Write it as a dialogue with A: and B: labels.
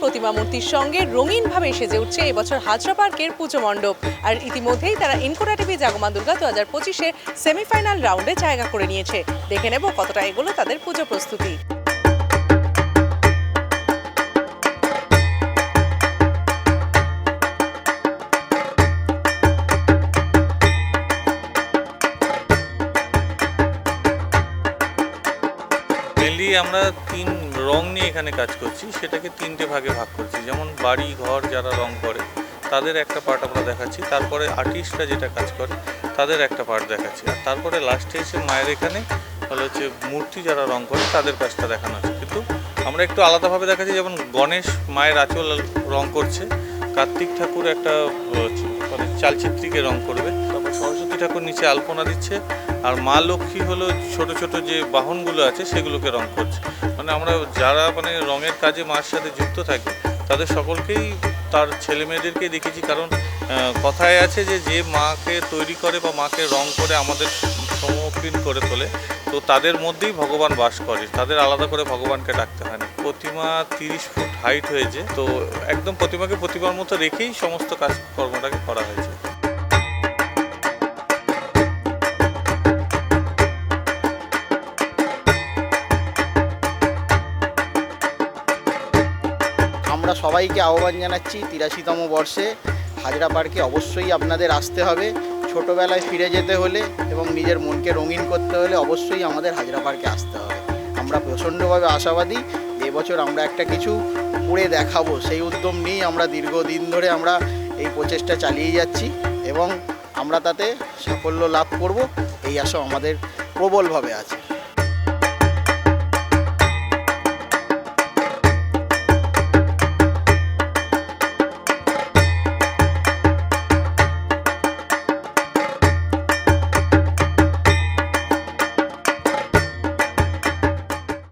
A: প্রতিমা মূর্তির সঙ্গে রঙিনভাবে সেজে উঠছে এবছর হাজরা পার্কের পুজো মণ্ডপ। আর ইতিমধ্যেই তারা ইনকোরা টিভি, জাগমা দুর্গা দু হাজার পঁচিশে সেমিফাইনাল রাউন্ডে জায়গা করে নিয়েছে। দেখে নেব কতটা এগুলো তাদের পুজো প্রস্তুতি।
B: আমরা তিন রং নিয়ে এখানে কাজ করছি, সেটাকে তিনটে ভাগে ভাগ করছি। যেমন বাড়ি, ঘর যারা রং করে, তাদের একটা পার্ট আমরা দেখাচ্ছি, তারপরে আর্টিস্টরা যেটা কাজ করে, তাদের একটা পার্ট দেখাচ্ছি। আর তারপরে লাস্টে এসে মায়ের এখানে হলো হচ্ছে মূর্তি যারা রং করে, তাদের কাজটা দেখানো হচ্ছে। কিন্তু আমরা একটু আলাদাভাবে দেখাচ্ছি, যেমন গণেশ মায়ের আঁচল রং করছে, কার্তিক ঠাকুর একটা মানে চালচিত্রীকে রং করবে সরস্বতী ঠাকুর নিচে আলপনা দিচ্ছে, আর মা লক্ষ্মী হলো ছোট ছোট যে বাহনগুলো আছে সেগুলোকে রং করছে। মানে আমরা যারা মানে রঙের কাজে মার সাথে যুক্ত থাকি, তাদের সকলকেই, তার ছেলে মেয়েদেরকেই দেখেছি, কারণ কথায় আছে যে যে মাকে তৈরি করে বা মাকে রং করে আমাদের সম্মুখীন করে তোলে, তো তাদের মধ্যেই ভগবান বাস করে, তাদের আলাদা করে ভগবানকে ডাকতে হয় না। প্রতিমা তিরিশ ফুট হাইট হয়েছে, তো একদম প্রতিমাকে প্রতিমার মতো রেখেই সমস্ত কাজকর্মটাকে করা হয়েছে।
C: আমরা সবাইকে আহ্বান জানাচ্ছি তিরাশিতম বর্ষে হাজরা পার্কে অবশ্যই আপনাদের আসতে হবে। ছোটোবেলায় ফিরে যেতে হলে এবং নিজের মনকে রঙিন করতে হলে অবশ্যই আমাদের হাজরা পার্কে আসতে হবে। আমরা প্রচণ্ডভাবে আশাবাদী, এবছর আমরা একটা কিছু করে দেখাবো। সেই উদ্যম নিয়েই আমরা দীর্ঘদিন ধরে আমরা এই প্রচেষ্টা চালিয়ে যাচ্ছি এবং আমরা তাতে সাফল্য লাভ করব। এই আশা আমাদের প্রবলভাবে আছে।